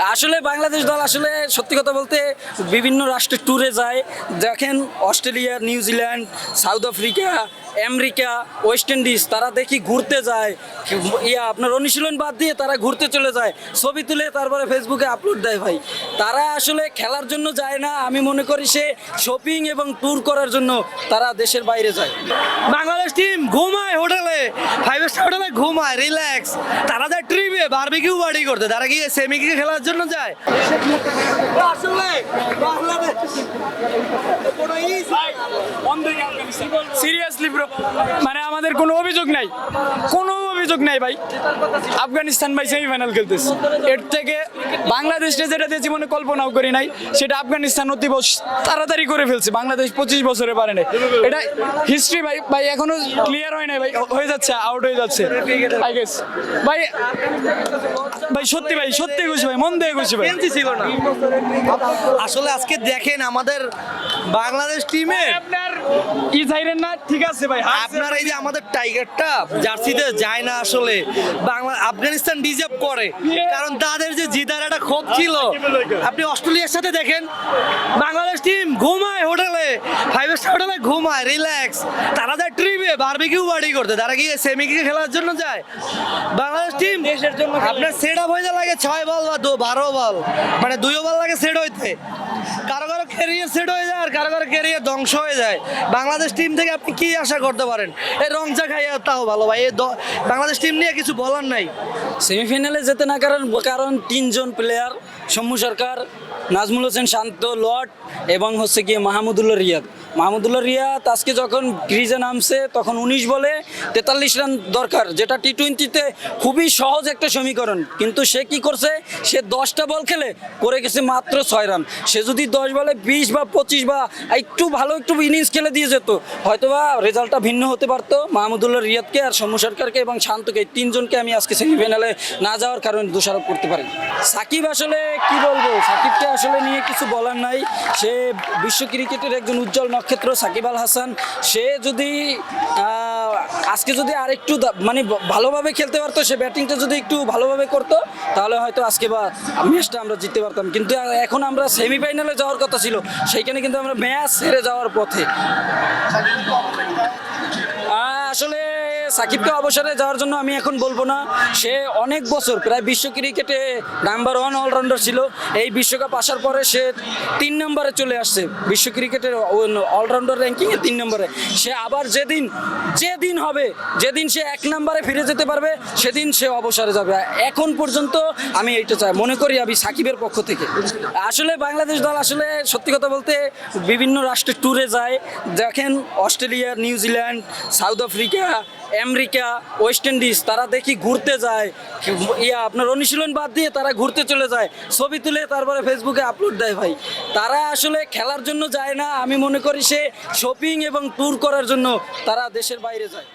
আসলে বাংলাদেশ দল আসলে সত্যি কথা বলতে বিভিন্ন রাষ্ট্রে ট্যুরে যায়। দেখেন Australia New Zealand South Africa, America, West Indies, তারা দেখি ঘুরতে যায়। ইয়া, আপনার অনুশীলন বাদ দিয়ে তারা ঘুরতে চলে যায়। ছবি তুলে তারপরে ফেসবুকে আপলোড দেয় ভাই। তারা আসলে খেলার জন্য যায় না, আমি মনে করি সে শপিং এবং ট্যুর করার জন্য তারা দেশের বাইরে যায়। বাংলাদেশ টিম ঘুমায় হোটেলে। ফাইভ স্টার হোটেলে ঘুমায় রিল্যাক্স তারা যায় ট্রিপে বারবিকিউ পার্টি করতে তারা কি সেমিকে খেলার জন্য যায় আসলে বাংলাদেশ কোনো ই- সিরিয়াসলি ব্রো মানে আমাদের কোনো অভিযোগ নাই। কোনো অভিযোগ নাই ভাই। আফগানিস্তান ভাই সেমিফাইনাল খেলতেছে। এর থেকে বাংলাদেশে যেটা দিয়ে জীবনে কল্পনাও করি নাই সেটা আফগানিস্তান অতি তাড়াতাড়ি করে ফেলছে। বাংলাদেশ পঁচিশ বছরে পারে নাই। এটা হিস্ট্রি ভাই ভাই এখনও ক্লিয়ার হয় নাই ভাই। হয়ে যাচ্ছে আউট হয়ে যাচ্ছে আই গেস ভাই ভাই সত্যি ভাই সত্যি খুশি ভাই মন দিয়ে খুশি ভাই। ছিল না? আসলে আজকে দেখেন আমাদের বাংলাদেশ টিমে আপনার ই চাইলেন না ঠিক আছে ভাই হারছে। আপনার এই যে আমাদের টাইগারটা জার্সিতে যায় না আসলে বাংলা আফগানিস্তান ডিজার্ভ করে। কারণ তাদের যে জিতার একটা ক্ষোভ ছিল। আপনি অস্ট্রেলিয়ার সাথে দেখেন বাংলাদেশ টিম ঘুমায় হোটেলে ফাইভ স্টার হোটেলে ঘুমায় রিল্যাক্স তারা যায় ট্রিপে বারবিকিউ পার্টি করতে তারা কি সেমিকে খেলার জন্য যায়? বাংলাদেশ টিম দেশের জন্য আপনার সেট আপ হয়ে লাগে ছয় বল বা বারো বল মানে দুইও বল লাগে সেট হইতে। কারও কারও ক্যারিয়ার সেট হয়ে যায় আর কারও কারও ক্যারিয়ার ধ্বংস হয়ে যায়। বাংলাদেশ টিম থেকে আপনি কি আশা করতে পারেন? এই রংচা খাইয়া তাও ভালো ভাই এই বাংলাদেশ টিম নিয়ে কিছু বলার নাই। সেমিফাইনালে যেতে না কারণ কারণ তিনজন প্লেয়ার শম্ভু সরকার নাজমুল হোসেন শান্ত লট এবং হচ্ছে গিয়ে মাহমুদুল্লাহ রিয়াদ। মাহমুদুল্লাহ রিয়াদ আজকে যখন ক্রিজে নামছে তখন উনিশ বলে তেতাল্লিশ রান দরকার, যেটা টি টোয়েন্টিতে খুবই সহজ একটা সমীকরণ। কিন্তু সে কি করছে? সে দশটা বল খেলে করে গেছে মাত্র ছয় রান। সে যদি দশ বলে বিশ বা পঁচিশ বা একটু ভালো একটু ইনিংস খেলে দিয়ে যেত, হয়তোবা রেজাল্টটা ভিন্ন হতে পারতো। মাহমুদুল্লাহ রিয়াদকে আর সৌম্য সরকারকে এবং শান্তকে এই তিনজনকে আমি আজকে সেমিফাইনালে না যাওয়ার কারণে দোষারোপ করতে পারি। সাকিব আসলে কি বলব? সাকিবকে আসলে নিয়ে কিছু বলার নাই। সে বিশ্ব ক্রিকেটের একজন উজ্জ্বল নক্ষত্র সাকিব আল হাসান। সে যদি আজকে যদি আর একটু মানে ভালোভাবে খেলতে পারতো, সে ব্যাটিংটা যদি একটু ভালোভাবে করতো, তাহলে হয়তো আজকে বা ম্যাচটা আমরা জিততে পারতাম। কিন্তু এখন আমরা সেমিফাইনালে যাওয়ার কথা ছিল, সেইখানে কিন্তু আমরা ম্যাচ হেরে যাওয়ার পথে। আসলে সাকিবকে অবসরে যাওয়ার জন্য আমি এখন বলব না। সে অনেক বছর, প্রায় বিশ্ব ক্রিকেটে নাম্বার ওয়ান অলরাউন্ডার ছিল। এই বিশ্বকাপ আসার পরে সে তিন নম্বরে চলে আসছে। বিশ্ব ক্রিকেটের অলরাউন্ডার র্যাঙ্কিংয়ে তিন নম্বরে। সে আবার যেদিন যেদিন হবে, যেদিন সে এক নম্বরে ফিরে যেতে পারবে, সেদিন সে অবসরে যাবে। এখন পর্যন্ত আমি এইটা চাই, মনে করি আমি সাকিবের পক্ষ থেকে। আসলে বাংলাদেশ দল আসলে সত্যি কথা বলতে বিভিন্ন রাষ্ট্রে ট্যুরে যায়। দেখেন Australia New Zealand South Africa America West Indies তারা দেখি ঘুরতে যায়। ইয়া, আপনার অনুশীলন বাদ দিয়ে তারা ঘুরতে চলে যায়। ছবি তুলে তারপরে ফেসবুকে আপলোড দেয় ভাই। তারা আসলে খেলার জন্য যায় না। আমি মনে করি সে শপিং এবং ট্যুর করার জন্য তারা দেশের বাইরে যায়।